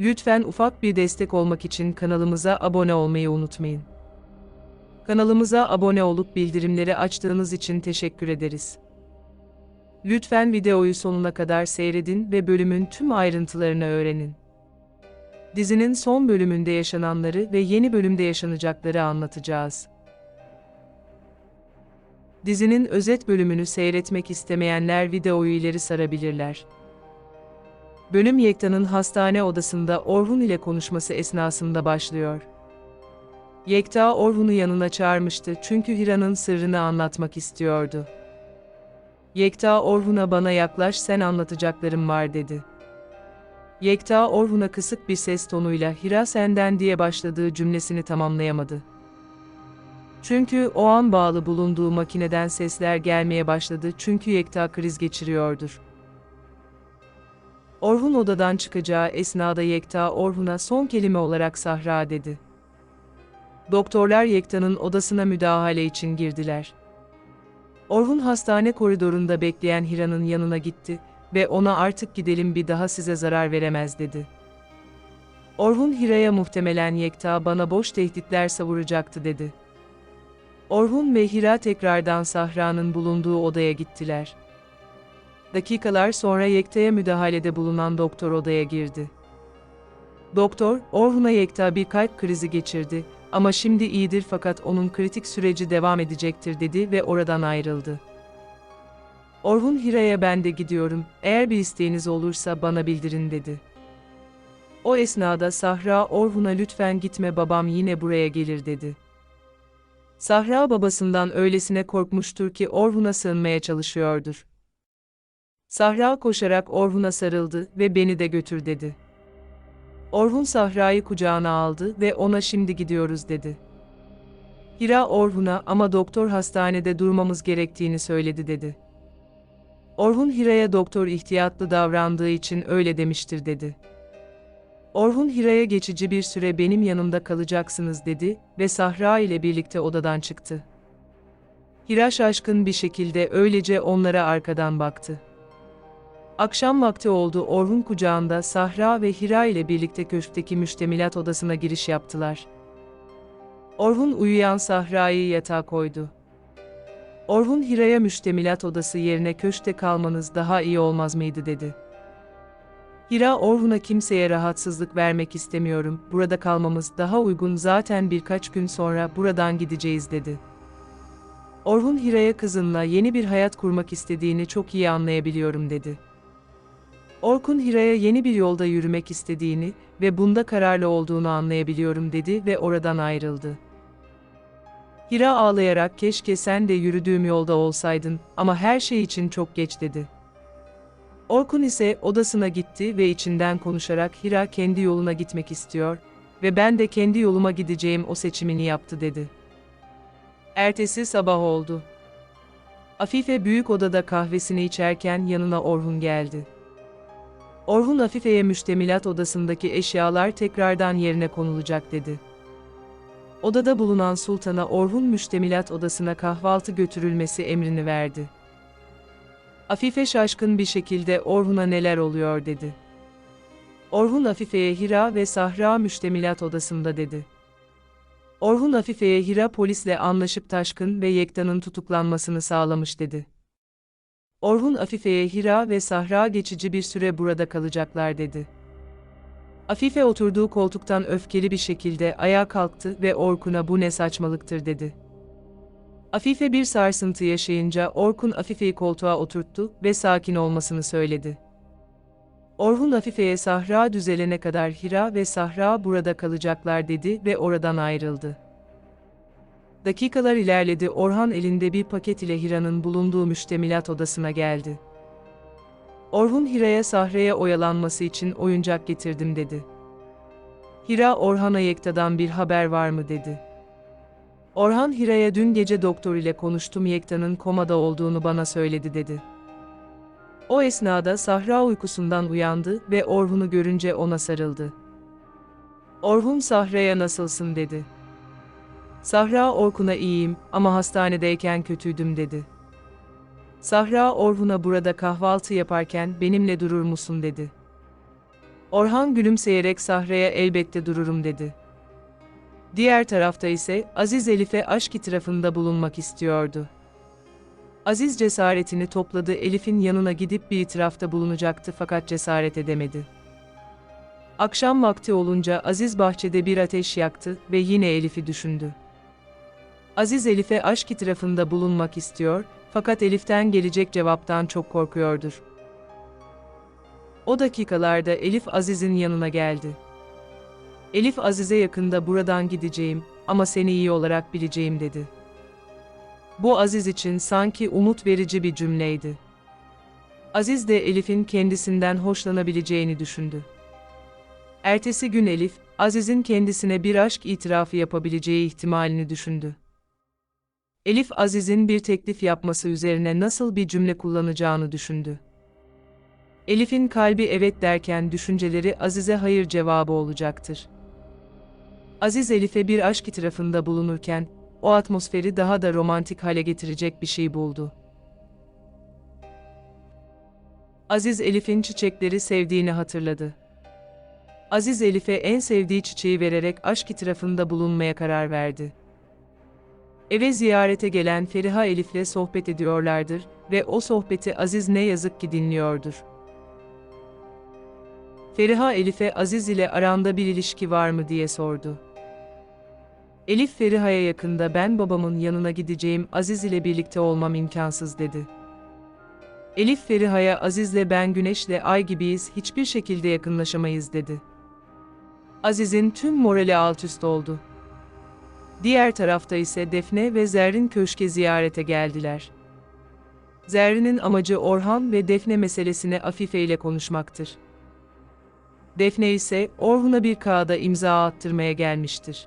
Lütfen ufak bir destek olmak için kanalımıza abone olmayı unutmayın. Kanalımıza abone olup bildirimleri açtığınız için teşekkür ederiz. Lütfen videoyu sonuna kadar seyredin ve bölümün tüm ayrıntılarını öğrenin. Dizinin son bölümünde yaşananları ve yeni bölümde yaşanacakları anlatacağız. Dizinin özet bölümünü seyretmek istemeyenler videoyu ileri sarabilirler. Bölüm Yekta'nın hastane odasında Orhun ile konuşması esnasında başlıyor. Yekta Orhun'u yanına çağırmıştı çünkü Hira'nın sırrını anlatmak istiyordu. Yekta Orhun'a bana yaklaş sen anlatacaklarım var dedi. Yekta Orhun'a kısık bir ses tonuyla Hira senden diye başladığı cümlesini tamamlayamadı. Çünkü o an bağlı bulunduğu makineden sesler gelmeye başladı çünkü Yekta kriz geçiriyordur. Orhun odadan çıkacağı esnada Yekta Orhun'a son kelime olarak Sahra dedi. Doktorlar Yekta'nın odasına müdahale için girdiler. Orhun hastane koridorunda bekleyen Hira'nın yanına gitti ve ona artık gidelim bir daha size zarar veremez dedi. Orhun Hira'ya muhtemelen Yekta bana boş tehditler savuracaktı dedi. Orhun ve Hira tekrardan Sahra'nın bulunduğu odaya gittiler. Dakikalar sonra Yekta'ya müdahalede bulunan doktor odaya girdi. Doktor, Orhun'a Yekta bir kalp krizi geçirdi ama şimdi iyidir fakat onun kritik süreci devam edecektir dedi ve oradan ayrıldı. Orhun Hira'ya ben de gidiyorum, eğer bir isteğiniz olursa bana bildirin dedi. O esnada Sahra Orhun'a lütfen gitme babam yine buraya gelir dedi. Sahra babasından öylesine korkmuştur ki Orhun'a sığınmaya çalışıyordur. Sahra koşarak Orhun'a sarıldı ve beni de götür dedi. Orhun Sahra'yı kucağına aldı ve ona şimdi gidiyoruz dedi. Hira Orhun'a ama doktor hastanede durmamız gerektiğini söyledi dedi. Orhun Hira'ya doktor ihtiyatlı davrandığı için öyle demiştir dedi. Orhun Hira'ya geçici bir süre benim yanımda kalacaksınız dedi ve Sahra ile birlikte odadan çıktı. Hira şaşkın bir şekilde öylece onlara arkadan baktı. Akşam vakti oldu Orhun kucağında Sahra ve Hira ile birlikte köşkteki müştemilat odasına giriş yaptılar. Orhun uyuyan Sahra'yı yatağa koydu. Orhun Hira'ya müştemilat odası yerine köşkte kalmanız daha iyi olmaz mıydı dedi. Hira Orhun'a kimseye rahatsızlık vermek istemiyorum, burada kalmamız daha uygun zaten birkaç gün sonra buradan gideceğiz dedi. Orhun Hira'ya kızınla yeni bir hayat kurmak istediğini çok iyi anlayabiliyorum dedi. Orkun Hira'ya yeni bir yolda yürümek istediğini ve bunda kararlı olduğunu anlayabiliyorum dedi ve oradan ayrıldı. Hira ağlayarak keşke sen de yürüdüğüm yolda olsaydın ama her şey için çok geç dedi. Orkun ise odasına gitti ve içinden konuşarak Hira kendi yoluna gitmek istiyor ve ben de kendi yoluma gideceğim o seçimini yaptı dedi. Ertesi sabah oldu. Afife büyük odada kahvesini içerken yanına Orhun geldi. Orhun Afife'ye müştemilat odasındaki eşyalar tekrardan yerine konulacak dedi. Odada bulunan sultana Orhun müştemilat odasına kahvaltı götürülmesi emrini verdi. Afife şaşkın bir şekilde Orhun'a neler oluyor dedi. Orhun Afife'ye Hira ve Sahra müştemilat odasında dedi. Orhun Afife'ye Hira polisle anlaşıp Taşkın ve Yekta'nın tutuklanmasını sağlamış dedi. Orhun Afife'ye Hira ve Sahra geçici bir süre burada kalacaklar dedi. Afife oturduğu koltuktan öfkeli bir şekilde ayağa kalktı ve Orkun'a bu ne saçmalıktır dedi. Afife bir sarsıntı yaşayınca Orkun Afife'yi koltuğa oturttu ve sakin olmasını söyledi. Orhun Afife'ye Sahra düzelene kadar Hira ve Sahra burada kalacaklar dedi ve oradan ayrıldı. Dakikalar ilerledi Orhan elinde bir paket ile Hira'nın bulunduğu müştemilat odasına geldi. Orhun Hira'ya Sahra'ya oyalanması için oyuncak getirdim dedi. Hira Orhan'a Yekta'dan bir haber var mı dedi. Orhan Hira'ya dün gece doktor ile konuştum Yekta'nın komada olduğunu bana söyledi dedi. O esnada Sahra uykusundan uyandı ve Orhun'u görünce ona sarıldı. Orhun Sahra'ya nasılsın dedi. Sahra Orkun'a iyiyim ama hastanedeyken kötüydüm dedi. Sahra Orhun'a burada kahvaltı yaparken benimle durur musun dedi. Orhan gülümseyerek Sahra'ya elbette dururum dedi. Diğer tarafta ise Aziz Elif'e aşk itirafında bulunmak istiyordu. Aziz cesaretini topladı Elif'in yanına gidip bir itirafta bulunacaktı fakat cesaret edemedi. Akşam vakti olunca Aziz bahçede bir ateş yaktı ve yine Elif'i düşündü. Aziz Elif'e aşk itirafında bulunmak istiyor fakat Elif'ten gelecek cevaptan çok korkuyordur. O dakikalarda Elif Aziz'in yanına geldi. Elif Aziz'e yakında buradan gideceğim ama seni iyi olarak bileceğim dedi. Bu Aziz için sanki umut verici bir cümleydi. Aziz de Elif'in kendisinden hoşlanabileceğini düşündü. Ertesi gün Elif, Aziz'in kendisine bir aşk itirafı yapabileceği ihtimalini düşündü. Elif Aziz'in bir teklif yapması üzerine nasıl bir cümle kullanacağını düşündü. Elif'in kalbi evet derken düşünceleri Aziz'e hayır cevabı olacaktır. Aziz Elif'e bir aşk itirafında bulunurken, o atmosferi daha da romantik hale getirecek bir şey buldu. Aziz Elif'in çiçekleri sevdiğini hatırladı. Aziz Elif'e en sevdiği çiçeği vererek aşk itirafında bulunmaya karar verdi. Eve ziyarete gelen Feriha Elif'le sohbet ediyorlardır ve o sohbeti Aziz ne yazık ki dinliyordur. Feriha Elif'e Aziz ile aranda bir ilişki var mı diye sordu. Elif Feriha'ya yakında ben babamın yanına gideceğim Aziz ile birlikte olmam imkansız dedi. Elif Feriha'ya Aziz'le ben güneşle ay gibiyiz hiçbir şekilde yakınlaşamayız dedi. Aziz'in tüm morali alt üst oldu. Diğer tarafta ise Defne ve Zerrin köşke ziyarete geldiler. Zerrin'in amacı Orhan ve Defne meselesine Afife ile konuşmaktır. Defne ise Orhun'a bir kağıda imza attırmaya gelmiştir.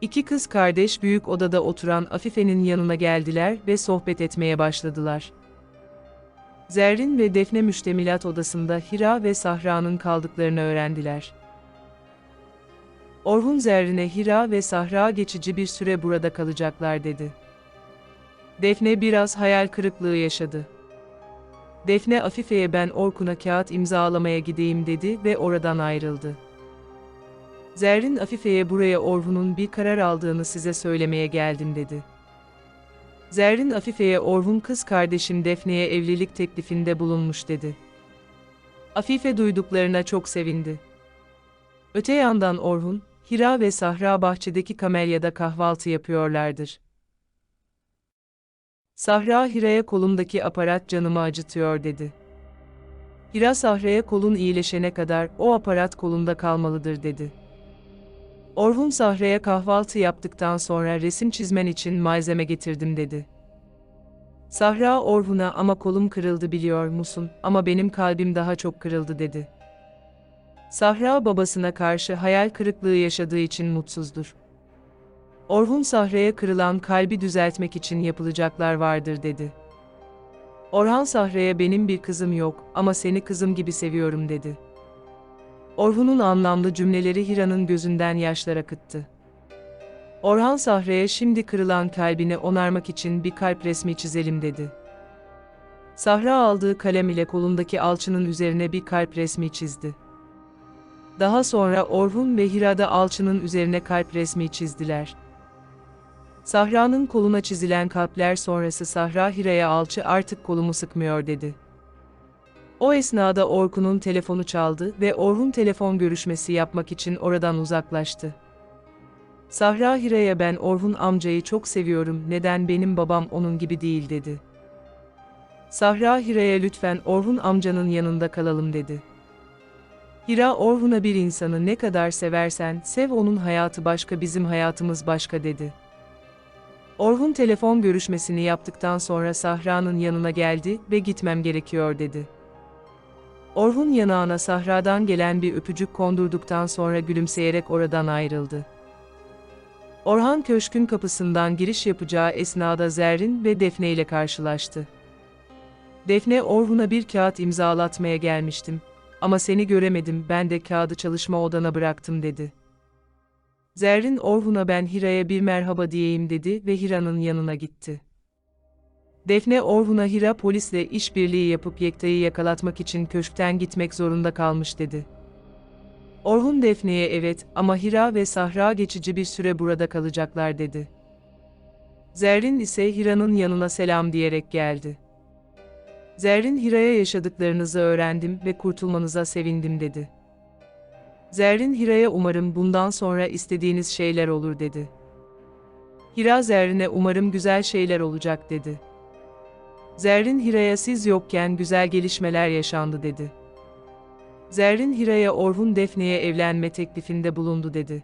İki kız kardeş büyük odada oturan Afife'nin yanına geldiler ve sohbet etmeye başladılar. Zerrin ve Defne müştemilat odasında Hira ve Sahra'nın kaldıklarını öğrendiler. Orhun Zerrin'e Hira ve Sahra geçici bir süre burada kalacaklar dedi. Defne biraz hayal kırıklığı yaşadı. Defne Afife'ye ben Orkun'a kağıt imzalamaya gideyim dedi ve oradan ayrıldı. Zerrin Afife'ye buraya Orhun'un bir karar aldığını size söylemeye geldim dedi. Zerrin Afife'ye Orhun kız kardeşim Defne'ye evlilik teklifinde bulunmuş dedi. Afife duyduklarına çok sevindi. Öte yandan Orhun, Hira ve Sahra bahçedeki kamelyada kahvaltı yapıyorlardır. Sahra Hira'ya kolumdaki aparat canımı acıtıyor dedi. Hira Sahra'ya kolun iyileşene kadar o aparat kolunda kalmalıdır dedi. Orhun Sahra'ya kahvaltı yaptıktan sonra resim çizmen için malzeme getirdim dedi. Sahra Orhun'a ama kolum kırıldı biliyor musun ama benim kalbim daha çok kırıldı dedi. Sahra babasına karşı hayal kırıklığı yaşadığı için mutsuzdur. Orhun Sahra'ya kırılan kalbi düzeltmek için yapılacaklar vardır dedi. Orhan Sahra'ya benim bir kızım yok ama seni kızım gibi seviyorum dedi. Orhun'un anlamlı cümleleri Hira'nın gözünden yaşlar akıttı. Orhan Sahra'ya şimdi kırılan kalbini onarmak için bir kalp resmi çizelim dedi. Sahra aldığı kalem ile kolundaki alçının üzerine bir kalp resmi çizdi. Daha sonra Orhun ve Hira da alçının üzerine kalp resmi çizdiler. Sahra'nın koluna çizilen kalpler sonrası Sahra Hira'ya alçı artık kolumu sıkmıyor dedi. O esnada Orkun'un telefonu çaldı ve Orhun telefon görüşmesi yapmak için oradan uzaklaştı. Sahra Hira'ya ben Orhun amcayı çok seviyorum neden benim babam onun gibi değil dedi. Sahra Hira'ya lütfen Orhun amcanın yanında kalalım dedi. Hira Orhun'a bir insanı ne kadar seversen sev onun hayatı başka bizim hayatımız başka dedi. Orhun telefon görüşmesini yaptıktan sonra Sahra'nın yanına geldi ve gitmem gerekiyor dedi. Orhun yanağına Sahra'dan gelen bir öpücük kondurduktan sonra gülümseyerek oradan ayrıldı. Orhan köşkün kapısından giriş yapacağı esnada Zerrin ve Defne ile karşılaştı. Defne Orhun'a bir kağıt imzalatmaya gelmiştim ama seni göremedim ben de kağıdı çalışma odana bıraktım dedi. Zerrin Orhun'a ben Hira'ya bir merhaba diyeyim dedi ve Hira'nın yanına gitti. Defne Orhun'a Hira polisle işbirliği yapıp Yekta'yı yakalatmak için köşkten gitmek zorunda kalmış dedi. Orhun Defne'ye evet ama Hira ve Sahra geçici bir süre burada kalacaklar dedi. Zerrin ise Hira'nın yanına selam diyerek geldi. Zerrin Hira'ya yaşadıklarınızı öğrendim ve kurtulmanıza sevindim dedi. Zerrin Hira'ya umarım bundan sonra istediğiniz şeyler olur dedi. Hira Zerrin'e umarım güzel şeyler olacak dedi. Zerrin Hira'ya siz yokken güzel gelişmeler yaşandı dedi. Zerrin Hira'ya Orhun Defne'ye evlenme teklifinde bulundu dedi.